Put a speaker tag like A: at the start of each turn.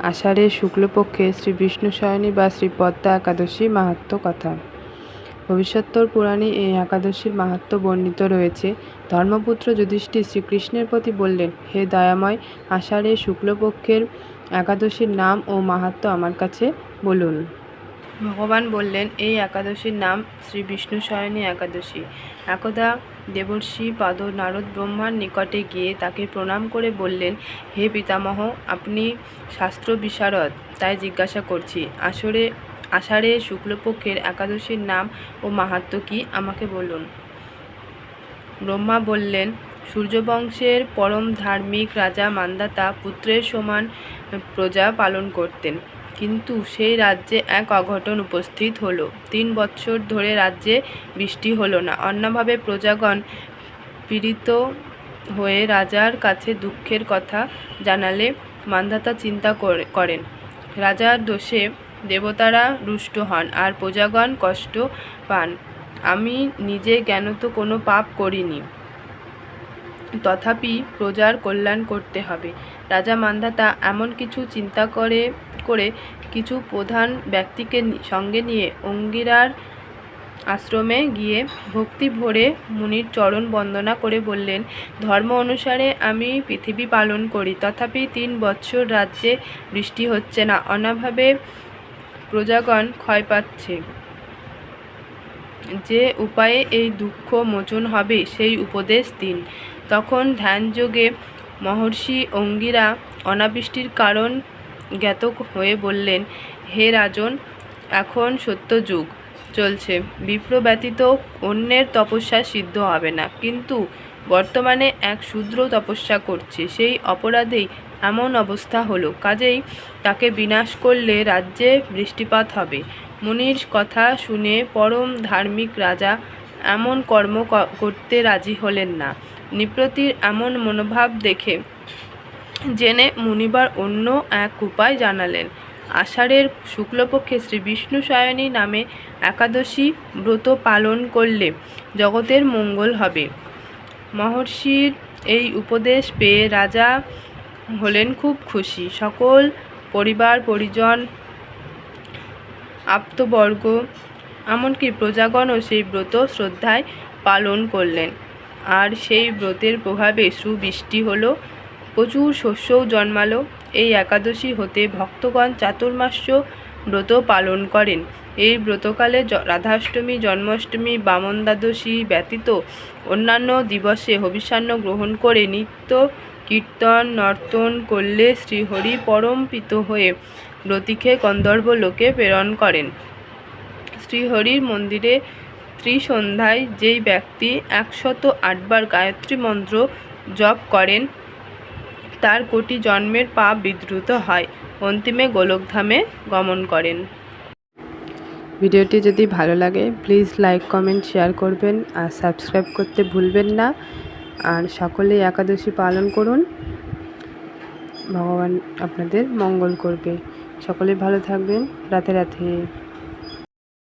A: আষাঢ়ের শুক্লপক্ষে শ্রী বিষ্ণু সয়নী বা শ্রী পদ্মা একাদশী মাহাত্ম কথা। ভবিষ্যত্তর পুরাণে এই একাদশীর মাহাত্ম বর্ণিত রয়েছে। ধর্মপুত্র যুধিষ্ঠির শ্রীকৃষ্ণের প্রতি বললেন, হে দয়াময়, আষাঢ়ে শুক্লপক্ষের একাদশীর নাম ও মাহাত্ম আমার কাছে বলুন। ভগবান বললেন, এই একাদশীর নাম শ্রী বিষ্ণু শয়নী একাদশী। একদা দেবর্ষি পাদ নারদ ব্রহ্মার নিকটে গিয়ে তাকে প্রণাম করে বললেন, হে পিতামহ, আপনি শাস্ত্র বিশারদ। তাই জিজ্ঞাসা করছি, আসরে, আষাঢ়ে শুক্লপক্ষের একাদশীর নাম ও মাহাত্ম্য কি? আমাকে বলুন। ব্রহ্মা বললেন, সূর্যবংশের পরম ধার্মিক রাজা মান্দাতা পুত্রের সমান প্রজা পালন করতেন। কিন্তু সেই রাজ্যে এক অঘটন উপস্থিত হলো। তিন বৎসর ধরে রাজ্যে বৃষ্টি হলো না। অন্যভাবে প্রজাগণ পীড়িত হয়ে রাজার কাছে দুঃখের কথা জানালে মান্ধাতা চিন্তা করে- করেন। রাজার দোষে দেবতারা রুষ্ট হন আর প্রজাগণ কষ্ট পান। আমি নিজে জ্ঞান তো কোনো পাপ করিনি। তথাপি প্রজার কল্যাণ করতে হবে। রাজা মান্ধাতা এমন কিছু চিন্তা করে করে কিছু প্রধান ব্যক্তিকে সঙ্গে নিয়ে অঙ্গিরার আশ্রমে গিয়ে ভক্তি ভরে মুনির চরণ বন্দনা করে বললেন, ধর্ম অনুসারে আমি পৃথিবী পালন করি, তথাপি তিন বছর রাজ্যে বৃষ্টি হচ্ছে না, অনাভাবে প্রজাগণ ক্ষয় পাচ্ছে। যে উপায়ে এই দুঃখ মোচন হবে, সেই উপদেশ দিন। তখন ধ্যানযোগে মহর্ষি অঙ্গিরা অনাবৃষ্টির কারণ জ্ঞাত হয়ে বললেন, হে রাজন, এখন সত্যযুগ চলছে। বিপ্র ব্যতীত অন্যের তপস্যা সিদ্ধ হবে না। কিন্তু বর্তমানে এক শূদ্র তপস্যা করছে। সেই অপরাধেই এমন অবস্থা হলো। কাজেই তাকে বিনাশ করলে রাজ্যে বৃষ্টিপাত হবে। মুনির কথা শুনে পরম ধার্মিক রাজা এমন কর্ম করতে রাজি হলেন না। নৃপতির এমন মনোভাব দেখে জেনে মুনিবার অন্য এক উপায় জানালেন। আষাঢ়ের শুক্লপক্ষে শ্রী বিষ্ণু সায়নী নামে একাদশী ব্রত পালন করলে জগতের মঙ্গল হবে। মহর্ষির এই উপদেশ পেয়ে রাজা হলেন খুব খুশি। সকল পরিবার, পরিজন, আপ্তবর্গ, এমনকি প্রজাগণও সেই ব্রত শ্রদ্ধায় পালন করলেন। আর সেই ব্রতের প্রভাবে সুবৃষ্টি হলো। প্রচুর শস্যও জন্মালো। এই একাদশী হতে ভক্তগণ চাতুর্মাস্য ব্রত পালন করেন। এই ব্রতকালে রাধাষ্টমী, জন্মাষ্টমী বামন দ্বাদশী ব্যতীত অন্যান্য দিবসে হবিষ্যান্ন গ্রহণ করে নিত্য কীর্তন, নর্তন করলে শ্রীহরি পরম প্রীত হয়ে ব্রতিকে গন্ধর্ব লোকে প্রেরণ করেন। শ্রীহরির মন্দিরে ত্রিসন্ধ্যায় যেই ব্যক্তি একশত আটবার গায়ত্রী মন্ত্র জপ করেন তার কোটি জন্মের পাপ বিদ্রুত হয়। অন্তিমে গোলকধামে গমন করেন। ভিডিওটি যদি ভালো লাগে প্লিজ লাইক কমেন্ট শেয়ার করবেন আর সাবস্ক্রাইব করতে ভুলবেন না। আর সকলেই একাদশী পালন করুন। ভগবান আপনাদের মঙ্গল করবে। সকলে ভালো থাকবেন। রাতে রাতে